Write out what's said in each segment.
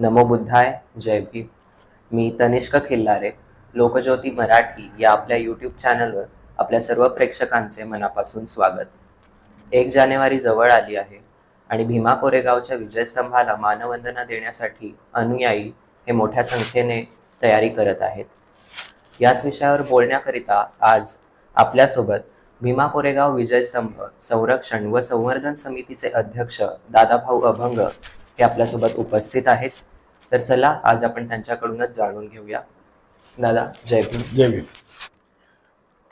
नमो बुद्धाय जय भीम. मी तनिष्क खिल्लारे लोकज्योती मराठी या आपल्या यूट्यूब चॅनलवर आपल्या सर्व प्रेक्षकांचे मनापासून स्वागत. एक जानेवारी जवळ आली आहे आणि भीमा कोरेगावच्या विजयस्तंभाला मानवंदना देण्यासाठी अनुयायी हे मोठ्या संख्येने तयारी करत आहेत. याच विषयावर बोलण्याकरिता आज आपल्यासोबत भीमा कोरेगाव विजयस्तंभ संरक्षण व संवर्धन समितीचे अध्यक्ष दादाभाऊ अभंग हे आपल्यासोबत उपस्थित आहेत. तर चला आज आपण त्यांच्याकडूनच जाणून घेऊया. दादा जय भीम. जय भीम.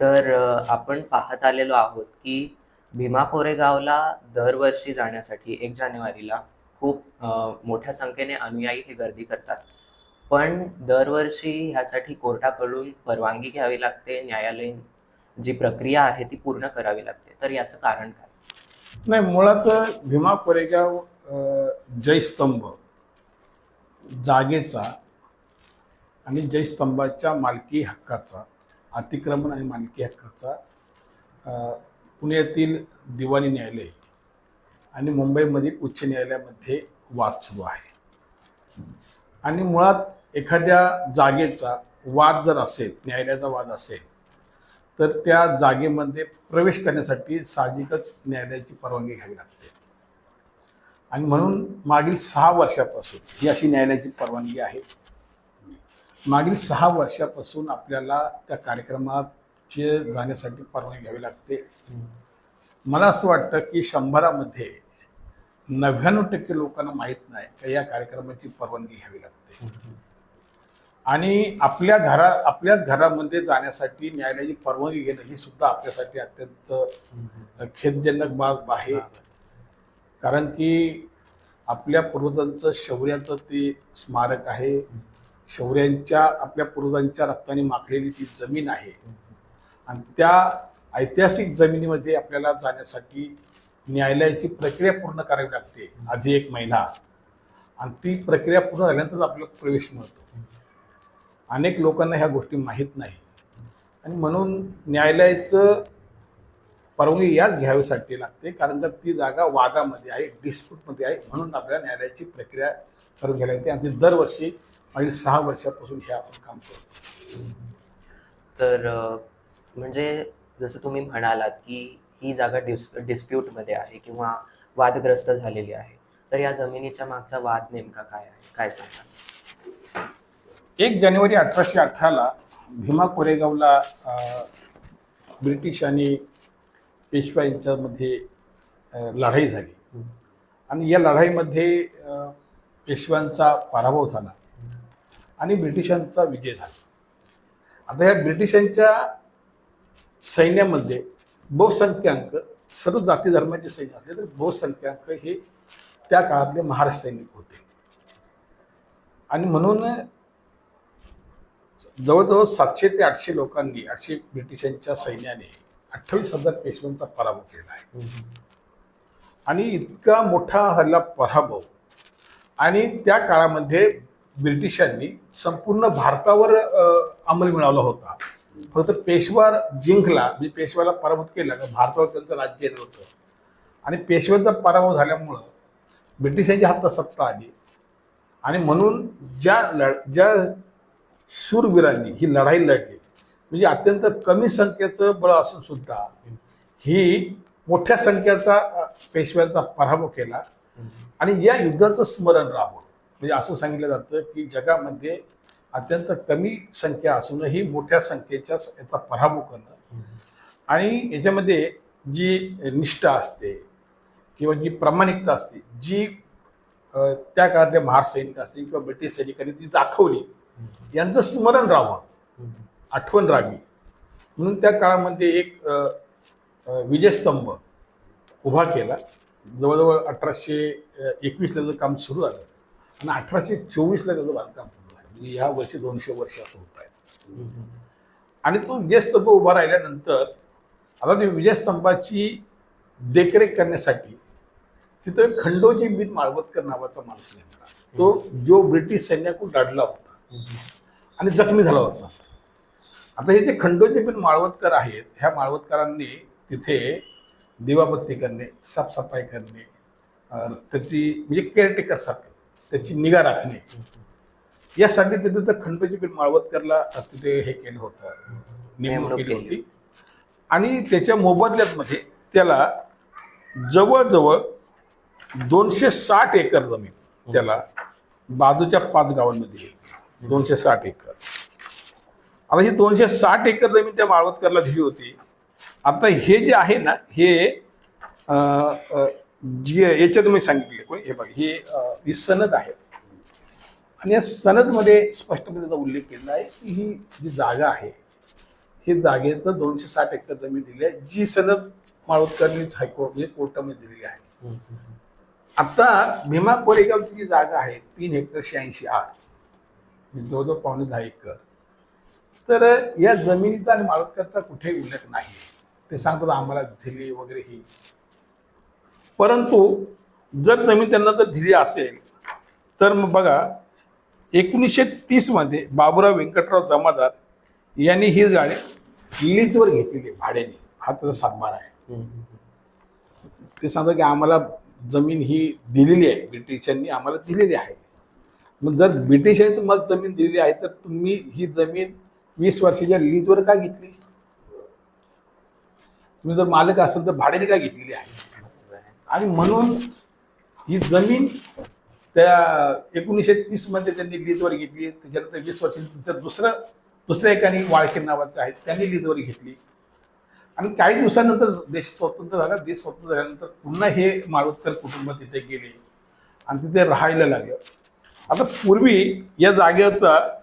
तर आपण पाहत आलेलो आहोत की भीमा कोरेगावला दरवर्षी जाण्यासाठी एक जानेवारीला खूप मोठ्या संख्येने अनुयायी हे गर्दी करतात. पण दरवर्षी ह्यासाठी कोर्टाकडून परवानगी घ्यावी लागते न्यायालयीन जी प्रक्रिया आहे ती पूर्ण करावी लागते. तर याचं कारण काय? नाही मुळात भीमा कोरेगाव जयस्तंभ जागेचा आणि जयस्तंभाच्या मालकी हक्काचा अतिक्रमण आणि मालकी हक्काचा पुण्यातील दिवाणी न्यायालय आणि मुंबईमधील उच्च न्यायालयामध्ये वाद सुरू आहे. आणि मुळात एखाद्या जागेचा वाद जर असेल न्यायालयाचा वाद असेल तर त्या जागेमध्ये प्रवेश करण्यासाठी साहजिकच न्यायालयाची परवानगी घ्यावी लागते. आणि म्हणून मागील सहा वर्षापासून ही अशी न्यायालयाची परवानगी आहे. मागील सहा वर्षापासून आपल्याला त्या कार्यक्रमाचे जाण्यासाठी परवानगी घ्यावी लागते. मला असं वाटतं की शंभरामध्ये नव्याण्णव टक्के लोकांना माहीत नाही का या कार्यक्रमाची परवानगी घ्यावी लागते. आणि आपल्या घरा आपल्याच घरामध्ये जाण्यासाठी न्यायालयाची परवानगी घेणं ही सुद्धा आपल्यासाठी अत्यंत खेदजनक बाब आहे. कारण की आपल्या पूर्वजांचं शौर्याचं ते स्मारक आहे. शौर्यांच्या आपल्या पूर्वजांच्या रक्ताने माखलेली ती जमीन आहे. आणि त्या ऐतिहासिक जमिनीमध्ये आपल्याला जाण्यासाठी न्यायालयाची प्रक्रिया पूर्ण करावी लागते. आधी एक महिना. आणि ती प्रक्रिया पूर्ण झाल्यानंतर आपल्याला प्रवेश मिळतो. अनेक लोकांना ह्या गोष्टी माहीत नाही. आणि म्हणून न्यायालयाचं परवानगी याच घ्यावीसाठी लागते कारण का ती जागा वादामध्ये आहे डिस्प्यूटमध्ये आहे म्हणून आपल्याला न्यायालयाची प्रक्रिया करून घ्यायला लागते. आणि दरवर्षी मागील सहा वर्षापासून हे आपण काम करतो. तर म्हणजे जसं तुम्ही म्हणालात की ही जागा डिस डिस्प्यूटमध्ये आहे किंवा वादग्रस्त झालेली आहे तर या जमिनीच्या मागचा वाद नेमका काय आहे? काय सांगा एक जानेवारी अठराशे अठराला भीमा कोरेगावला ब्रिटिश आणि पेशवा यांच्यामध्ये अं, लढाई झाली. आणि या लढाईमध्ये पेशव्यांचा पराभव झाला. आणि ब्रिटिशांचा विजय झाला. आता या ब्रिटिशांच्या सैन्यामध्ये बहुसंख्याक सर्व जाती धर्माचे सैन्य असले तर बहुसंख्याक हे त्या काळातले महाराष्ट्र सैनिक होते. आणि म्हणून जवळजवळ सातशे ते आठशे लोकांनी आठशे ब्रिटिशांच्या सैन्याने अठ्ठावीस हजार पेशव्यांचा पराभव केला आहे. आणि इतका मोठा हल्ला पराभव. आणि त्या काळामध्ये ब्रिटिशांनी संपूर्ण भारतावर अंमल मिळवला होता. फक्त पेशवा जिंकला म्हणजे पेशव्याला पराभूत केला का भारतावर त्यांचं राज्य होतं आणि पेशव्यांचा पराभव झाल्यामुळं ब्रिटिशांच्या हातात सत्ता आली. आणि म्हणून ज्या लढ ज्या शूरवीरांनी ही लढाई लढली म्हणजे अत्यंत कमी संख्येचं बळ असून सुद्धा ही मोठ्या संख्येचा पेशव्यांचा पराभव केला. आणि या युद्धाचं स्मरण राहावं म्हणजे असं सांगितलं जातं की जगामध्ये अत्यंत कमी संख्या असूनही मोठ्या संख्येच्या याचा पराभव करणं. आणि याच्यामध्ये जी निष्ठा असते किंवा जी प्रामाणिकता असते जी त्या काळातल्या महार सैनिक असतील किंवा ब्रिटिश सैनिकांनी ती दाखवली यांचं स्मरण राहावं. आठवण राहावी. म्हणून त्या काळामध्ये एक विजयस्तंभ उभा केला. जवळजवळ अठराशे एकवीसला त्याचं काम सुरू झालं. आणि अठराशे चोवीसला त्याचं बांधकाम पूर्ण झालं. म्हणजे ह्या वर्षी दोनशे वर्ष असं होत आहे. आणि तो विजयस्तंभ उभा राहिल्यानंतर आता ते विजयस्तंभाची देखरेख करण्यासाठी तिथं खंडोजी बिन माळवतकर नावाचा माणूस नेमला. तो जो ब्रिटिश सैन्याकडून लढला होता. आणि जखमी झाला होता. आता हे जे खंडोजी बिन माळवतकर आहेत ह्या माळवतकरांनी तिथे दिवाबत्ती करणे साफसफाई करणे त्याची म्हणजे केअरटेकर सारखं त्याची निगा राखणे यासाठी तिथे तर खंडोजी पीठ माळवतकरला तिथे हे केलं होतं नेमणूक केली. होती आणि त्याच्या मोबदल्यात मध्ये त्याला जवळजवळ दोनशे साठ एकर जमीन त्याला बाजूच्या पाच गावांमध्ये. दोनशे साठ एकर आता ही दोनशे साठ एकर जमीन त्या माळवतकरला दिली होती. आता हे जे आहे ना हे जी याच्यात मी सांगितले कोणी? हे बघा हे ही सनद आहे. आणि या सनदमध्ये स्पष्टपणे त्याचा उल्लेख केलेला आहे की ही जी जागा आहे हे जागेचं दोनशे साठ एकर जमीन दिली आहे जी सनद माळवतकरनीच हायकोर्ट म्हणजे कोर्टामध्ये दिलेली आहे. आता भीमा कोरेगावची जी जागा आहे तीन हेक्टर शहाऐंशी आठ म्हणजे जवळजवळ पावणे दहा एकर. तर या जमिनीचा आणि माळवतकरचा कुठेही उल्लेख नाही. ते सांगतात आम्हाला दिली वगैरे ही. परंतु जर जमीन त्यांना जर दिली असेल तर मग बघा एकोणीसशे तीसमध्ये बाबुराव व्यंकटराव जमादार यांनी ही गाडी लीजवर घेतलेली भाड्याने. हा त्याचा सातबार आहे. ते सांगतात की आम्हाला जमीन ही दिलेली आहे ब्रिटिशांनी आम्हाला दिलेली आहे. मग जर ब्रिटिशांनी तुम्हाला जमीन दिलेली आहे तर तुम्ही ही जमीन वीस वर्षाच्या लीजवर का घेतली? तुम्ही जर मालक असेल तर भाड्याने का घेतलेली आहे? आणि म्हणून ही जमीन त्या एकोणीसशे तीसमध्ये त्यांनी लीजवर घेतली. त्याच्यानंतर वीस वर्षांनी तिचं दुसरं दुसऱ्या एकाने वाळके नावाचं आहे त्यांनी लीजवर घेतली. आणि काही दिवसानंतर देश स्वतंत्र झाला. देश स्वतंत्र झाल्यानंतर पुन्हा हे माळोत्तर कुटुंब तिथे गेले. आणि तिथे राहायला लागलं. आता पूर्वी या जागेचा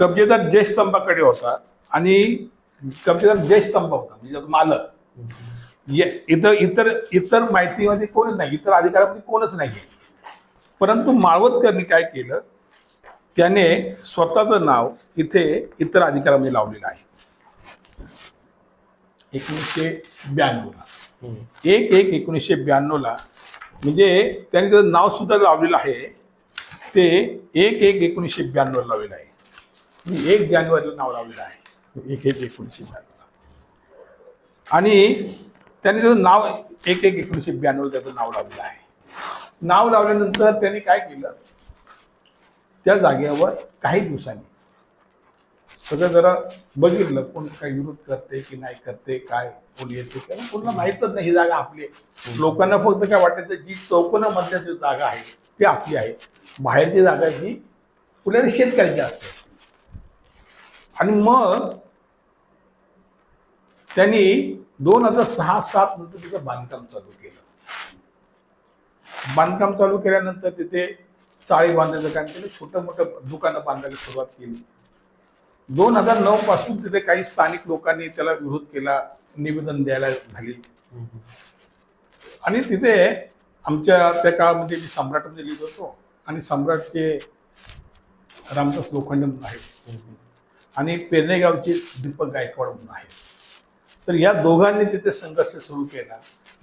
कब्जेदार जयस्तंभाकडे होता आणि कब्जेदार जयस्तंभ होता म्हणजे मालक. ये- इतर इतर इतर माहितीमध्ये कोणच नाही इतर अधिकारामध्ये कोणच नाही. परंतु माळवतकरनी काय केलं त्याने स्वतःचं नाव इथे इतर अधिकारामध्ये लावलेलं आहे. एकोणीसशे ब्याण्णवला. एक एक एकोणीसशे ब्याण्णवला म्हणजे त्याने त्याचं नाव सुद्धा लावलेलं आहे ते एक एक एकोणीसशे ब्याण्णव लावलेलं आहे. म्हणजे एक जानेवारीला नाव लावलेलं आहे. एक एक एकोणीसशे ब्याण्णवला आणि त्याने त्याचं नाव एक एक एकोणीसशे ब्याण्णवला त्याचं नाव लावलेलं आहे. नाव लावल्यानंतर त्याने काय केलं? त्या जागेवर काही दिवसांनी सगळं जरा बघितलं कोण काही विरोध करते की नाही करते काय कोण येते कारण कोणाला माहीतच नाही. ही जागा आपली. लोकांना फक्त काय वाटायचं जी चौकोना मधल्याची जागा आहे ती आपली आहे. बाहेरची जागा जी पुण्याला शेतकऱ्याची असते. आणि मग त्यांनी दोन हजार सहा सात नंतर तिथं बांधकाम चालू केलं. बांधकाम चालू केल्यानंतर तिथे चाळी बांधायचं काम केलं छोटं मोठं दुकानं बांधायला सुरुवात केली. दोन हजार नऊ पासून तिथे काही स्थानिक लोकांनी त्याला विरोध केला निवेदन द्यायला झाली. आणि तिथे आमच्या त्या काळामध्ये मी सम्राटमध्ये म्हणजे लिहित होतो. आणि सम्राटचे रामदास लोखंडे म्हणून आहेत. आणि पेरणेगावचे दीपक गायकवाड म्हणून आहेत. तर या दोघांनी तिथे संघर्ष सुरू केला.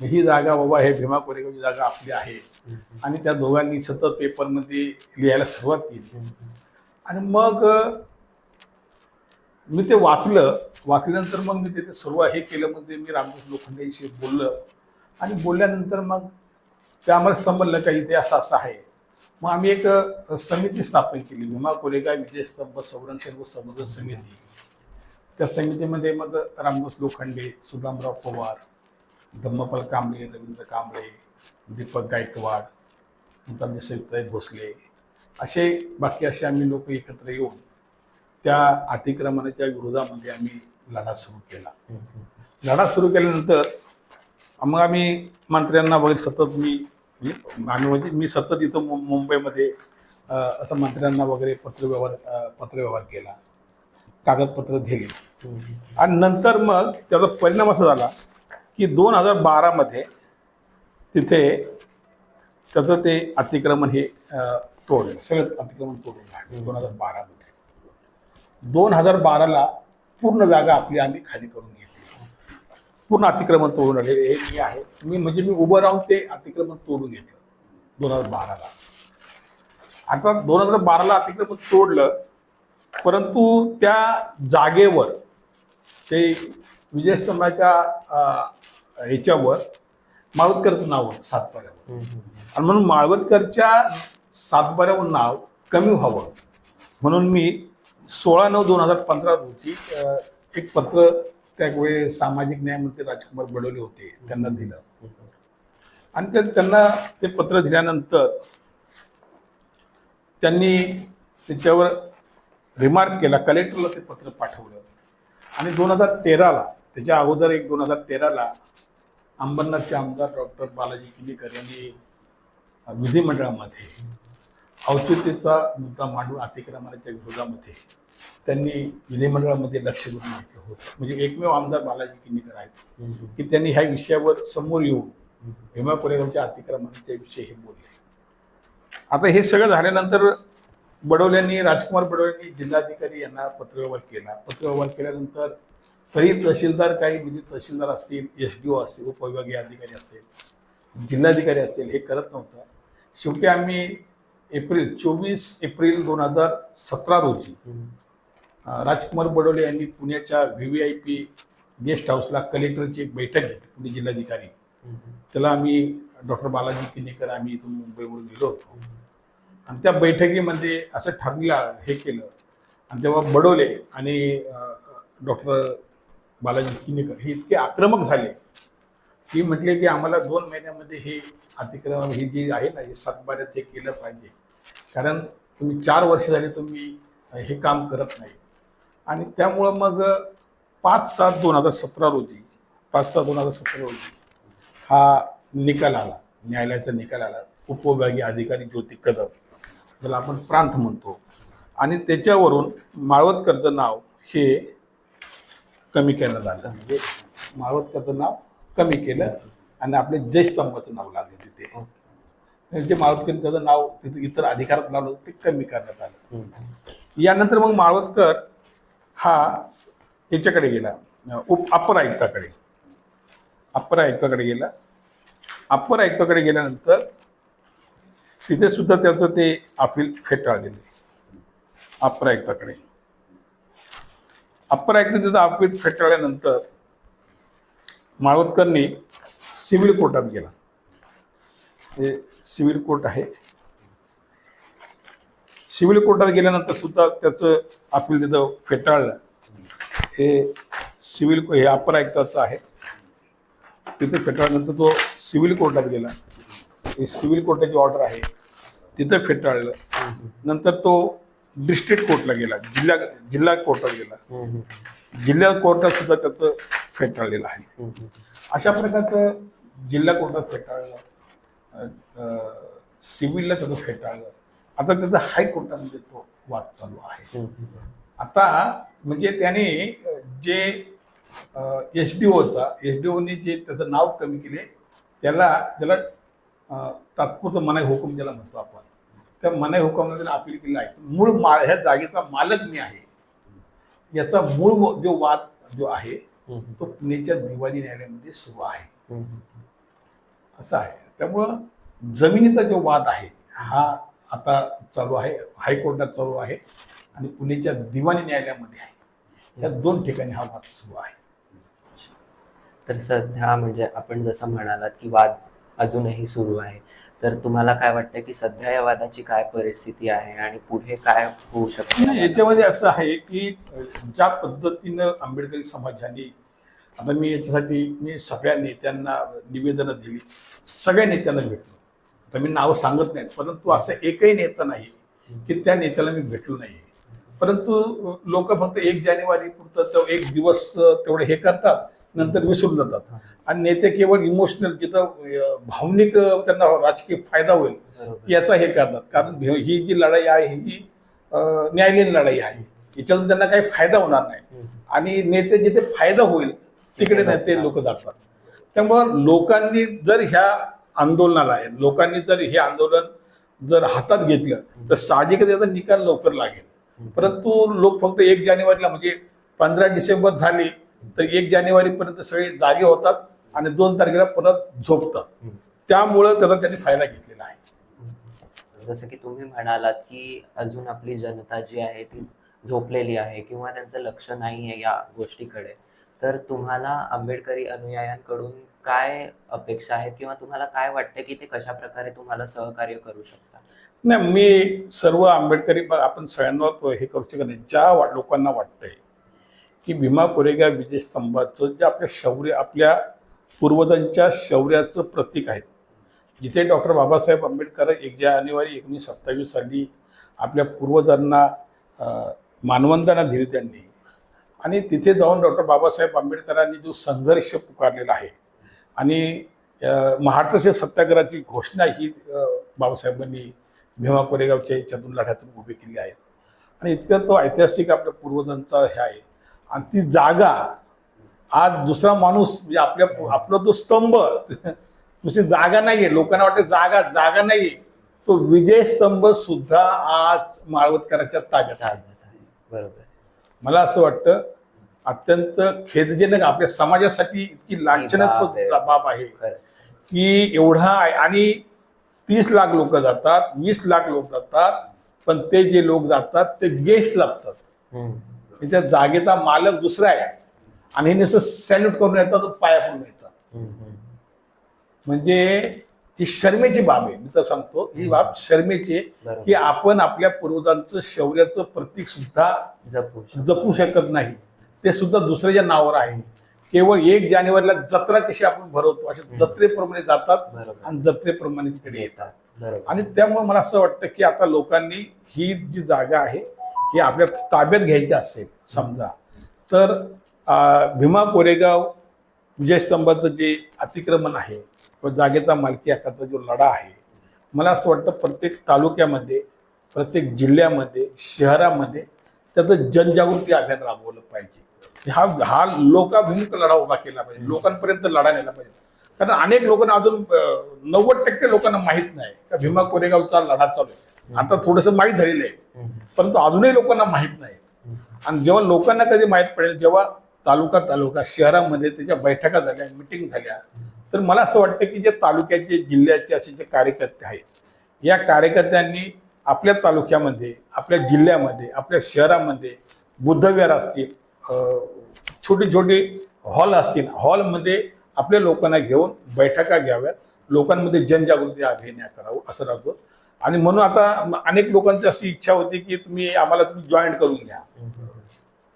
ही जागा बाबा हे भीमा कोरेगावची जागा आपली आहे. आणि त्या दोघांनी सतत पेपरमध्ये लिहायला सुरुवात केली. आणि मग मी ते वाचलं. वाचल्यानंतर मग मी तिथे सुरुवात हे केलं. म्हणजे मी रामदास लोखंडेशी बोललं. आणि बोलल्यानंतर मग ते आम्हाला समजलं का इथे असं असं आहे. मग आम्ही एक समिती स्थापन केली. भीमा कोरेगाव विजयस्तंभ संरक्षण व संवर्धन समिती. त्या समितीमध्ये मग रामदास लोखंडे सुदामराव पवार धम्मपाल कांबळे रवींद्र कांबळे दीपक गायकवाड नंतर आमचे सविताई भोसले असे बाकी असे आम्ही लोक एकत्र येऊन त्या अतिक्रमणाच्या विरोधामध्ये आम्ही लढा सुरू केला. लढा सुरू केल्यानंतर मग आम्ही मंत्र्यांना वगैरे सतत मी म्हणजे आम्ही म्हणजे मी सतत इथं मुंबईमध्ये असं मंत्र्यांना वगैरे पत्रव्यवहार पत्रव्यवहार केला. कागदपत्र दिली. आणि नंतर मग त्याचा परिणाम असा झाला की दोन हजार बारामध्ये तिथे त्याचं ते अतिक्रमण हे तोडलं. सगळं अतिक्रमण तोडून दोन हजार बारामध्ये. दोन हजार बाराला पूर्ण जागा आपली आम्ही खाली करून पूर्ण अतिक्रमण तोडून आले. हे मी आहे. मी म्हणजे मी उभं राहून ते अतिक्रमण तोडून घेतलं. दोन हजार बाराला. आता दोन हजार बाराला अतिक्रमण तोडलं परंतु त्या जागेवर ते विजयस्तंभाच्या ह्याच्यावर माळवतकरचं नाव होतं सातपाड्यावर आणि म्हणून माळवतकरच्या सातबाऱ्यावर नाव कमी व्हावं. म्हणून मी सोळा नऊ दोन हजार पंधरा रोजी एक पत्र त्यावेळी सामाजिक न्यायमंत्री राजकुमार बडोले होते त्यांना दिलं. आणि ते त्यांना ते पत्र दिल्यानंतर त्यांनी त्याच्यावर रिमार्क केला कलेक्टरला ते पत्र पाठवलं. आणि दोन हजार तेराला त्याच्या अगोदर एक दोन हजार तेराला अंबरनाथचे आमदार डॉक्टर बालाजी किनीकर यांनी विधिमंडळामध्ये औचित्यचा मुद्दा मांडून अतिक्रमणाच्या विरोधामध्ये त्यांनी विधिमंडळामध्ये लक्ष देऊन घेतलं होतं. म्हणजे एकमेव आमदार बालाजी किनीकर आहेत. की त्यांनी ह्या विषयावर समोर येऊन भीमा कोरेगावच्या अतिक्रमणाच्या विषयी हे बोलले. आता हे सगळं झाल्यानंतर बडोल्यांनी राजकुमार बडोल्यांनी जिल्हाधिकारी यांना पत्रव्यवहार केला. पत्रव्यवहार केल्यानंतर तरी तहसीलदार काही म्हणजे तहसीलदार असतील एस डी ओ असतील उपविभागीय अधिकारी असतील जिल्हाधिकारी असतील हे करत नव्हतं. शेवटी आम्ही एप्रिल चोवीस एप्रिल दोन हजार सतरा रोजी राजकुमार बडोले यांनी पुण्याच्या V V I P guest हाऊसला कलेक्टरची एक बैठक घेतली पुणे जिल्हाधिकारी. त्याला आम्ही डॉक्टर बालाजी किनेकर आम्ही इथून मुंबईवरून गेलो होतो. आणि त्या बैठकीमध्ये असं ठरलं हे केलं. आणि तेव्हा बडोले आणि डॉक्टर बालाजी किनेकर हे इतके आक्रमक झाले की म्हटले की आम्हाला दोन महिन्यामध्ये हे अतिक्रमण हे जे आहे ना हे सातबाऱ्यात हे केलं पाहिजे. कारण तुम्ही चार वर्ष झाले तुम्ही हे काम करत नाही. आणि त्यामुळं मग पाच सात दोन हजार सतरा रोजी पाच सात दोन हजार सतरा रोजी हा निकाल आला. न्यायालयाचा निकाल आला. उपविभागीय अधिकारी ज्योती कदम ज्याला आपण प्रांत म्हणतो. आणि त्याच्यावरून माळवतकरचं नाव हे कमी करण्यात आलं म्हणजे माळवतकरचं नाव कमी केलं आणि आपले जयस्तंभाचं नाव लागलं तिथे. जे माळवतकरांचं नाव तिथे इतर अधिकारात लावलं ते कमी करण्यात आलं. यानंतर मग माळवतकर हा याच्याकडे गेला. उप अप्पर आयुक्ताकडे. अप्पर आयुक्ताकडे गेला. अप्पर आयुक्ताकडे गेल्यानंतर तिथे सुद्धा त्याचं ते अपील फेटाळलेले अप्पर आयुक्ताकडे. अप्पर आयुक्त त्याचं अपील फेटाळल्यानंतर माळवतकरने सिव्हिल कोर्टात गेला. हे सिव्हिल कोर्ट आहे. सिव्हिल कोर्टात गेल्यानंतर सुद्धा त्याचं अपील तिथं फेटाळलं. हे सिव्हिल हे अपर आयुक्ताचं आहे. तिथे फेटाळल्यानंतर तो सिव्हिल कोर्टात गेला. हे सिव्हिल कोर्टाची ऑर्डर आहे. तिथं फेटाळलं. नंतर तो डिस्ट्रिक्ट कोर्टला गेला. जिल्हा जिल्हा कोर्टात गेला. जिल्हा कोर्टात सुद्धा त्याचं फेटाळलेलं आहे. अशा प्रकारचं जिल्हा कोर्टात फेटाळलं. सिव्हिलला त्याचं फेटाळलं. आता त्याचा हायकोर्टामध्ये तो वाद चालू आहे. आता म्हणजे त्याने जे एस डी ओचा एस डी ओने जे त्याचं नाव कमी केले त्याला अ, तात्पुरतं मनाई हुकूम ज्याला म्हणतो आपण त्या मनाई हुकुमाला त्याला अपील केलं आहे. मूळ मा ह्या जागेचा मालक मी आहे. याचा मूळ जो वाद जो आहे तो पुण्याच्या दिवाणी न्यायालयामध्ये सुरू आहे. असं आहे. त्यामुळं जमिनीचा जो वाद आहे हा आता चालू आहे हायकोर्टात चालू आहे आणि पुण्याच्या दिवाणी न्यायालयामध्ये आहे. या दोन ठिकाणी हा वाद सुरू आहे. तर सध्या म्हणजे आपण जसं म्हणालात की वाद अजूनही सुरू आहे. तर तुम्हाला काय वाटतं की सध्या या वादाची काय परिस्थिती आहे आणि पुढे काय होऊ शकते? याच्यामध्ये असं आहे की ज्या पद्धतीनं आंबेडकरी समाजाने आता मी याच्यासाठी मी सगळ्या नेत्यांना निवेदनं दिली सगळ्या नेत्यांना भेटलो. आता मी नावं सांगत नाहीत परंतु असं एकही नेता नाही की त्या नेत्याला मी भेटलो नाही. परंतु लोक फक्त एक जानेवारी पुरतं तो एक दिवस तेवढे हे करतात नंतर विसरून जातात. आणि नेते केवळ इमोशनल जिथं भावनिक त्यांना राजकीय फायदा होईल. याचा हे करतात. कारण ही जी लढाई आहे ही न्यायालयीन लढाई आहे. याच्यातून त्यांना काही फायदा होणार नाही. आणि नेते जिथे फायदा होईल तिकडे नेते लोक जातात. त्यामुळं लोकांनी जर ह्या आंदोलनाला आहे. लोकांनी जर हे आंदोलन जर हातात घेतलं तर साहजिकच याचा निकाल लवकर लागेल. परंतु लोक फक्त एक जानेवारीला म्हणजे पंधरा डिसेंबर झाली तर एक जानेवारीपर्यंत सगळे जागे होतात आणि दोन तारखेला परत झोपतात. त्यामुळं त्याचा त्यांनी फायदा घेतलेला आहे. जसं की तुम्ही म्हणालात की अजून आपली जनता जी आहे ती झोपलेली आहे किंवा त्यांचं लक्ष नाही आहे या गोष्टीकडे तर तुम्हाला आंबेडकरी अनुयायांकडून काय अपेक्षा आहेत किंवा तुम्हाला काय वाटतं की ते कशा प्रकारे तुम्हाला सहकार्य करू शकतात? नाही मी सर्व आंबेडकरी आपण सगळ्यांना हे करू शकत नाही. ज्या वा- लोकांना वाटतंय की भीमा कोरेगाव विजय स्तंभाचं जे आपल्या शौर्य आपल्या पूर्वजांच्या शौर्याचं प्रतीक आहे. जिथे डॉक्टर बाबासाहेब आंबेडकर एक जानेवारी एकोणीस सत्तावीस साली आपल्या पूर्वजांना मानवंदना दिली त्यांनी. आणि तिथे जाऊन डॉक्टर बाबासाहेब आंबेडकरांनी जो संघर्ष पुकारलेला आहे आणि महाराष्ट्राच्या सत्याग्रहाची घोषणा ही बाबासाहेबांनी भीमा कोरेगावच्या याच्यातून लढ्यातून उभी केली आहे. आणि इतकं तो ऐतिहासिक आपल्या पूर्वजांचा हे आहे. आणि ती जागा आज दुसरा माणूस म्हणजे आपल्या आपला तो स्तंभ दुसरी जागा नाहीये. लोकांना वाटतं जागा जागा नाहीये. तो विजय स्तंभ सुद्धा आज माळवतकरांच्या ताब्यात आहे. आहे. बरोबर. मला असं वाटतं अत्यंत खेदजनक आपल्या समाजासाठी इतकी. लांछनास्पद बाब आहे की एवढा आणि तीस लाख लोक जातात वीस लाख लोक जातात पण ते जे लोक जातात ते गेस्ट लागतात हम्म. त्या जागेचा मालक दुसरा आहे आणि हे नुसतं सॅल्यूट करून येतात पाया पडून येतात. म्हणजे ही शर्मेची बाब आहे मी तर सांगतो ही बाब शर्मेची. की आपण आपल्या पूर्वजांचं शौर्याचं प्रतीक सुद्धा. जपू शकत नाही ते सुद्धा दुसऱ्याच्या नावावर आहे केवळ एक जानेवारीला जत्रा कशी आपण भरवतो अशा जत्रेप्रमाणे जातात आणि जत्रेप्रमाणे तिकडे येतात. आणि त्यामुळे मला असं वाटतं की आता लोकांनी ही जी जागा आहे ही आपल्या ताब्यात घ्यायची असेल समजा. तर भीमा कोरेगाव विजयस्तंभाचं जे अतिक्रमण आहे किंवा जागेचा मालकी हक्काचा जो लढा आहे मला असं वाटतं प्रत्येक तालुक्यामध्ये प्रत्येक जिल्ह्यामध्ये शहरामध्ये त्याचं जनजागृती अभियान राबवलं पाहिजे. हा हा लोकाभिमुख लढा उभा केला पाहिजे लोकांपर्यंत लढा नेला पाहिजे. कारण अनेक लोकांना अजून नव्वद टक्के लोकांना माहीत नाही का भीमा कोरेगावचा लढा चालू आहे. आता थोडंसं माहीत झालेलं आहे परंतु अजूनही लोकांना माहीत नाही. आणि जेव्हा लोकांना कधी माहीत पडेल जेव्हा तालुका तालुका शहरामध्ये त्याच्या बैठका झाल्या मिटिंग झाल्या तर मला असं वाटतं की जे तालुक्याचे जिल्ह्याचे असे जे कार्यकर्ते आहेत या कार्यकर्त्यांनी आपल्या तालुक्यामध्ये आपल्या जिल्ह्यामध्ये आपल्या शहरामध्ये बुद्धविहार असतील छोटे छोटे हॉल असतील. हॉलमध्ये आपल्या लोकांना घेऊन बैठका घ्याव्यात. लोकांमध्ये जनजागृती अभियान करावं असं राहतो. आणि म्हणून आता अनेक लोकांची अशी इच्छा होती की तुम्ही आम्हाला तुम्ही जॉईन करून घ्या.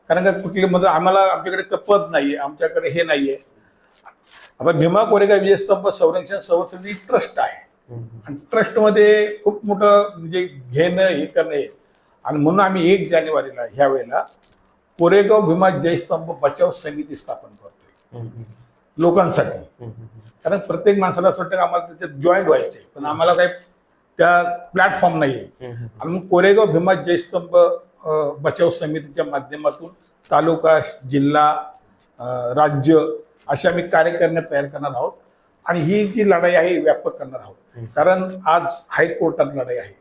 कारण का कुठली मध्ये आम्हाला आमच्याकडे कपत नाहीये आमच्याकडे हे नाहीये. आता भीमा कोरेगाव विजयस्तंभ संरक्षण संस्थेची ट्रस्ट आहे. आणि ट्रस्टमध्ये खूप मोठं म्हणजे घेणं हे करणं आणि म्हणून आम्ही एक जानेवारीला ह्या वेळेला कोरेगाव भीमा जयस्तंभ बचाव समिती स्थापन करतोय. लोकांसाठी. कारण प्रत्येक माणसाला असं वाटतं आम्हाला त्याच्यात जॉईंट व्हायचंय. पण आम्हाला काही त्या प्लॅटफॉर्म नाहीये. आणि मग कोरेगाव भीमा जयस्तंभ बचाव समितीच्या माध्यमातून तालुका जिल्हा राज्य अशा आम्ही कार्यकारिण्या तयार करणार आहोत. आणि ही जी लढाई आहे व्यापक करणार आहोत. कारण आज हायकोर्टात लढाई आहे.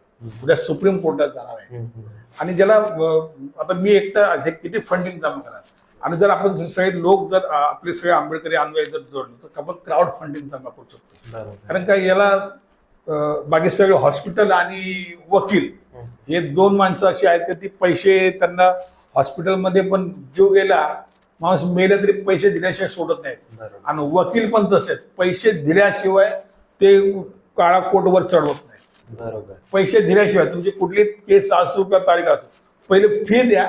उद्या सुप्रीम कोर्टात जाणार आहे. आणि ज्याला आता मी एकटा जे किती फंडिंग जमा करा आणि जर आपण सगळे लोक जर आपले सगळे आंबेडकरी अनुयायी जर जोडले तर आपण क्राऊड फंडिंग जमा करू शकतो. कारण का याला बाकी सगळे हॉस्पिटल आणि वकील. हे दोन माणसं अशी आहेत की ती पैसे त्यांना हॉस्पिटलमध्ये पण जीव गेला माणूस मेले तरी पैसे दिल्याशिवाय सोडत नाहीत. आणि वकील पण तसेच पैसे दिल्याशिवाय ते काळा कोर्टवर चढवत बरोबर. पैसे दिल्याशिवाय तुमची कुठली केस असो किंवा तारीख असो पहिले फी द्या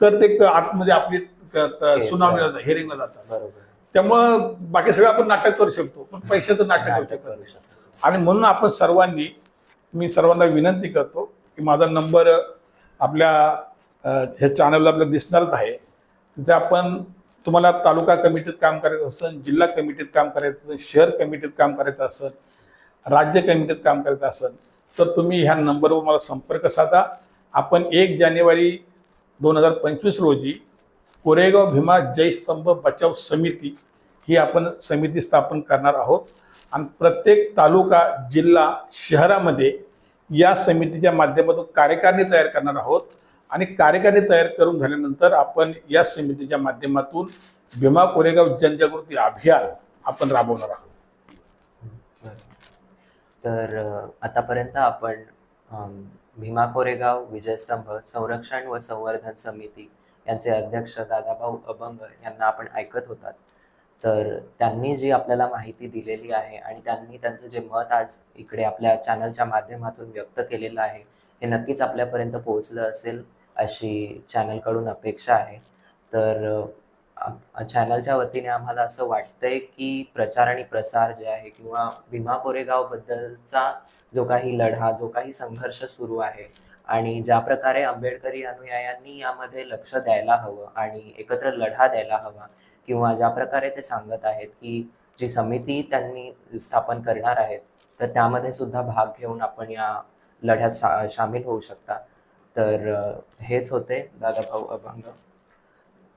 तर ते आतमध्ये आपली ला. हेरिंगला जातात. बरोबर. त्यामुळं बाकी सगळं आपण नाटक करू शकतो पण पैशाचं नाटक करू नाटक शकत आणि म्हणून आपण सर्वांनी मी सर्वांना विनंती करतो की माझा नंबर आपल्या ह्या चॅनलला आपल्याला दिसणारच आहे. तिथे आपण तुम्हाला तालुका कमिटीत काम करायचं असेल जिल्हा कमिटीत काम करायचं असेल शहर कमिटीत काम करायचं असेल राज्य कमिटीत काम करत असेल तर तुम्ही ह्या नंबरवर मला संपर्क साधा. आपण एक जानेवारी दोन हजार पंचवीस रोजी कोरेगाव भीमा जयस्तंभ बचाव समिती ही आपण समिती स्थापन करणार आहोत. आणि प्रत्येक तालुका जिल्हा शहरामध्ये या समितीच्या माध्यमातून कार्यकारिणी तयार करणार आहोत. आणि कार्यकारिणी तयार करून झाल्यानंतर आपण या समितीच्या माध्यमातून भीमा कोरेगाव जनजागृती अभियान आपण राबवणार आहोत. तर आतापर्यंत आपण भीमा कोरेगाव विजयस्तंभ संरक्षण व संवर्धन समिती यांचे अध्यक्ष दादाभाऊ अभंग यांना आपण ऐकत होतात. तर त्यांनी जी आपल्याला माहिती दिलेली आहे आणि त्यांनी त्यांचं जे मत आज इकडे आपल्या चॅनलच्या माध्यमातून व्यक्त केलेलं आहे हे नक्कीच आपल्यापर्यंत पोहोचलं असेल अशी चॅनलकडून अपेक्षा आहे. तर चॅनलच्या वतीने आम्हाला असं वाटतंय की प्रचार आणि प्रसार जे आहे किंवा भीमा कोरेगाव बद्दलचा जो काही लढा जो काही संघर्ष सुरू आहे आणि ज्या प्रकारे आंबेडकरी अनुयायांनी यामध्ये लक्ष द्यायला हवं आणि एकत्र लढा द्यायला हवा किंवा ज्या प्रकारे ते सांगत आहेत की जी समिती त्यांनी स्थापन करणार आहेत तर त्यामध्ये सुद्धा भाग घेऊन आपण या लढ्यात सा सामील होऊ शकता. तर हेच होते दादाभाऊ अभंग.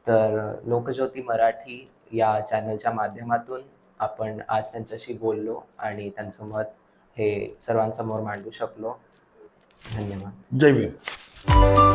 तर लोकज्योती मराठी या चॅनलच्या माध्यमातून आपण आज त्यांच्याशी बोललो आणि त्यांचं मत हे सर्वांसमोर मांडू शकलो. धन्यवाद. जय भीम.